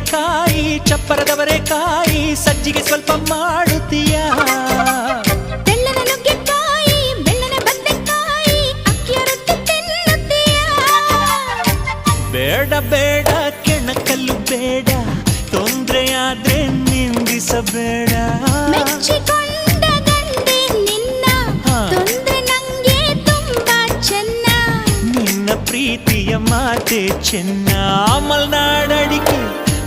ಕಾಯಿ ಚಪ್ಪರದವರೆ ಕಾಯಿ ಸಜ್ಜಿಗೆ ಸ್ವಲ್ಪ ಮಾಡುತ್ತೀಯ ಬೇಡ ಬೇಡ ಕೆಣಕಲ್ಲು ಬೇಡ ತೊಂದರೆ ಆದ್ರೆ ನಿಂದಿಸಬೇಡ ಪ್ರೀತಿಯ ಮಾತೆ ಚೆನ್ನ ಮಲ್ನಾಡಿಕೆ